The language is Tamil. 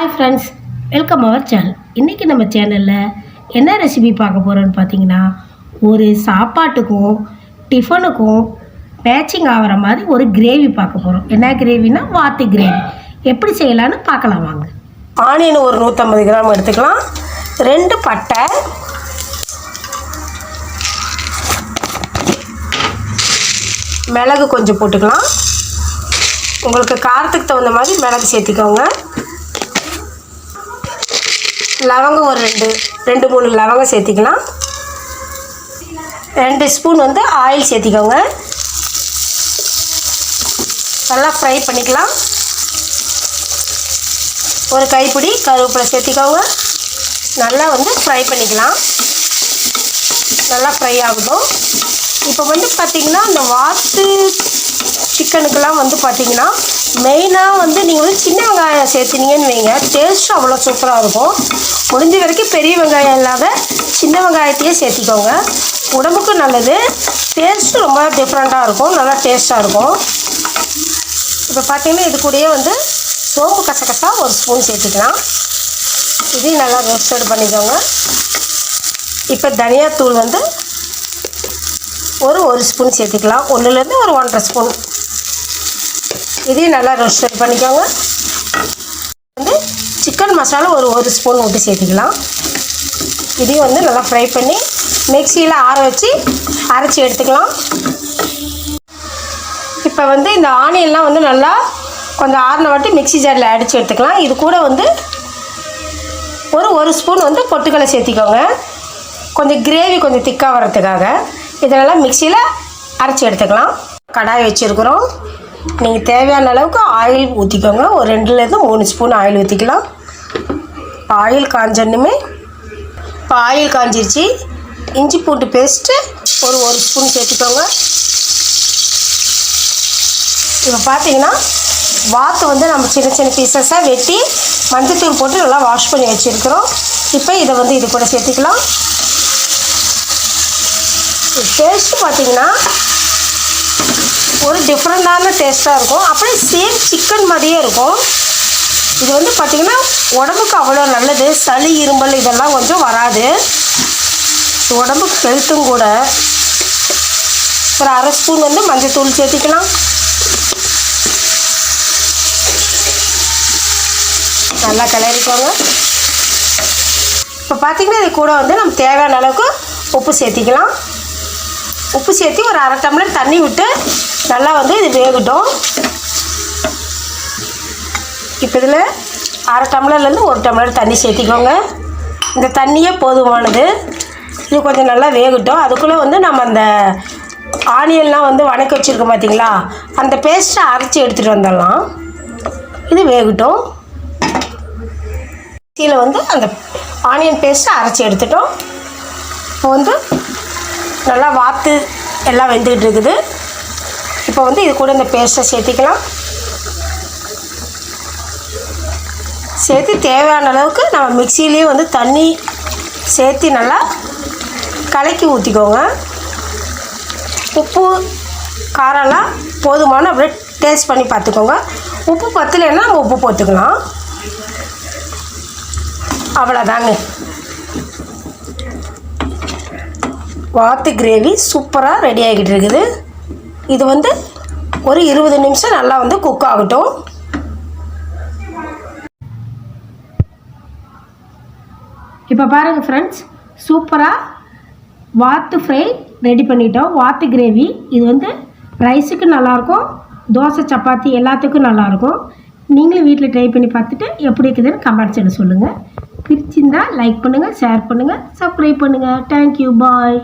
Hi friends welcome our channel இன்றைக்கி நம்ம சேனலில் என்ன ரெசிபி பார்க்க போகிறோன்னு பார்த்தீங்கன்னா ஒரு சாப்பாட்டுக்கும் டிஃபனுக்கும் மேட்சிங் ஆகிற மாதிரி ஒரு கிரேவி பார்க்க போகிறோம் என்ன கிரேவினா வாத்து கிரேவி எப்படி செய்யலான்னு பார்க்கலாம் வாங்க. ஆனியன் ஒரு நூற்றம்பது கிராம் எடுத்துக்கலாம். ரெண்டு பட்டை. மிளகு கொஞ்சம் போட்டுக்கலாம். உங்களுக்கு காரத்துக்கு தகுந்த மாதிரி மிளகு சேர்த்திக்கோங்க. லவங்கம் ஒரு ரெண்டு ரெண்டு மூணு லவங்கம் சேர்த்திக்கலாம். ரெண்டு ஸ்பூன் வந்து ஆயில் சேர்த்திக்கோங்க. நல்லா ஃப்ரை பண்ணிக்கலாம். ஒரு கைப்பிடி கருவேப்பிலை சேர்த்திக்கோங்க. நல்லா வந்து ஃப்ரை பண்ணிக்கலாம். நல்லா ஃப்ரை ஆகட்டும். இப்போ வந்து பார்த்திங்கன்னா இந்த வாத்து சிக்கனுக்கெல்லாம் வந்து பார்த்திங்கன்னா மெயினாக வந்து நீங்கள் வந்து சின்ன வெங்காயம் சேர்த்தினீங்கன்னு வைங்க. டேஸ்ட்டும் அவ்வளோ சூப்பராக இருக்கும். முடிஞ்ச வரைக்கும் பெரிய வெங்காயம் இல்லாத சின்ன வெங்காயத்தையே சேர்த்திக்கோங்க. உடம்புக்கும் நல்லது. டேஸ்ட்டும் ரொம்ப டிஃப்ரெண்ட்டாக இருக்கும். நல்லா டேஸ்ட்டாக இருக்கும். இப்போ பார்த்தீங்கன்னா இது கூடயே வந்து சோம்பு கசகசா ஒரு ஸ்பூன் சேர்த்துக்கலாம். இதையும் நல்லா ரோஸ்டட் பண்ணிக்கோங்க. இப்போ தனியாத்தூள் வந்து ஒரு ஒரு ஸ்பூன் சேர்த்துக்கலாம். ஒன்றுலேருந்து ஒரு ஒன்றரை ஸ்பூன் இதையும் நல்லா ரோஸ்டட் பண்ணிக்கோங்க. வந்து சிக்கன் மசாலா ஒரு ஒரு ஸ்பூன் விட்டு சேர்த்துக்கலாம். இதையும் வந்து நல்லா ஃப்ரை பண்ணி மிக்சியில் ஆற வச்சு அரைச்சி எடுத்துக்கலாம். இப்போ வந்து இந்த ஆனியன்லாம் வந்து நல்லா கொஞ்சம் ஆறின வாட்டி மிக்ஸி ஜாரில் அடித்து எடுத்துக்கலாம். இது கூட வந்து ஒரு ஒரு ஸ்பூன் வந்து பொட்டுக்கடலை சேர்த்திக்கோங்க. கொஞ்சம் கிரேவி கொஞ்சம் திக்காக வர்றதுக்காக. இதெல்லாம் மிக்சியில் அரைச்சி எடுத்துக்கலாம். கடாய் வச்சுருக்குறோம். நீங்கள் தேவையான அளவுக்கு ஆயில் ஊற்றிக்கோங்க ஒரு ரெண்டுலேருந்து மூணு ஸ்பூன் ஆயில் ஊற்றிக்கலாம் ஆயில் காஞ்சன்னுமே இப்போ ஆயில் காஞ்சிருச்சு. இஞ்சி பூண்டு பேஸ்ட்டு ஒரு ஒரு ஸ்பூன் சேர்த்துக்கோங்க. இப்போ பார்த்தீங்கன்னா வாத்து வந்து நம்ம சின்ன சின்ன பீசஸாக வெட்டி மஞ்சத்தூள் போட்டு நல்லா வாஷ் பண்ணி வச்சுருக்கிறோம். இப்போ இதை வந்து இது கூட சேர்த்துக்கலாம். டேஸ்ட்டு பார்த்திங்கன்னா ஒரு டிஃப்ரெண்ட்டான டேஸ்ட்டாக இருக்கும். அப்படியே சேம் சிக்கன் மாதிரியே இருக்கும். இது வந்து பார்த்திங்கன்னா உடம்புக்கு அவ்வளோ நல்லது. சளி இருமல் இதெல்லாம் கொஞ்சம் வராது. உடம்புக்கு ஹெல்த்தும் கூட. ஒரு அரை ஸ்பூன் வந்து மஞ்சத்தூள் சேர்த்திக்கலாம். நல்லா கிளறிக்கோங்க. இப்போ பார்த்திங்கன்னா இது கூட வந்து நம்ம தேவையான அளவுக்கு உப்பு சேர்த்திக்கலாம். உப்பு சேர்த்து ஒரு அரை டம்ளர் தண்ணி விட்டு நல்லா வந்து இது வேகட்டும். இப்போ இதில் அரை டம்ளர்லேருந்து ஒரு டம்ளர் தண்ணி சேர்த்திக்கோங்க. இந்த தண்ணியே போதுமானது. இது கொஞ்சம் நல்லா வேகட்டும். அதுக்குள்ளே வந்து நம்ம அந்த ஆனியன்லாம் வந்து வணக்கி வச்சுருக்கோம் பார்த்தீங்களா அந்த பேஸ்ட்டை அரைச்சி எடுத்துகிட்டு வந்துடலாம். இது வேகட்டும். கீழே வந்து அந்த ஆனியன் பேஸ்ட்டை அரைச்சி எடுத்துட்டோம். இப்போ வந்து நல்லா வாத்து எல்லாம் வெந்துக்கிட்டு இருக்குது. இப்போ வந்து இது கூட இந்த பேஸ்ட்டை சேர்த்திக்கலாம். சேர்த்து தேவையான அளவுக்கு நம்ம மிக்சிலேயே வந்து தண்ணி சேர்த்து நல்லா கலக்கி ஊற்றிக்கோங்க உப்பு காரம்லாம் போதுமான அப்படியே டேஸ்ட் பண்ணி பார்த்துக்கோங்க. உப்பு பத்தலைன்னா நம்ம உப்பு போட்டுக்கலாம். அவ்வளோதாங்க. வாத்து கிரேவி சூப்பராக ரெடி ஆகிட்டு இருக்குது. இது வந்து ஒரு இருபது நிமிஷம் நல்லா வந்து குக் ஆகட்டும். இப்போ பாருங்கள் ஃப்ரெண்ட்ஸ் சூப்பராக வாத்து ஃப்ரை ரெடி பண்ணிட்டோம். வாத்து கிரேவி இது வந்து ரைஸுக்கு நல்லாயிருக்கும். தோசை சப்பாத்தி எல்லாத்துக்கும் நல்லாயிருக்கும். நீங்களும் வீட்டில் ட்ரை பண்ணி பார்த்துட்டு எப்படி இருக்குதுன்னு கமெண்ட்ஸில் சொல்லுங்கள் பிடிச்சிருந்தா லைக் பண்ணுங்கள் ஷேர் பண்ணுங்கள் சப்ஸ்கிரைப் பண்ணுங்கள் தேங்க்யூ பாய்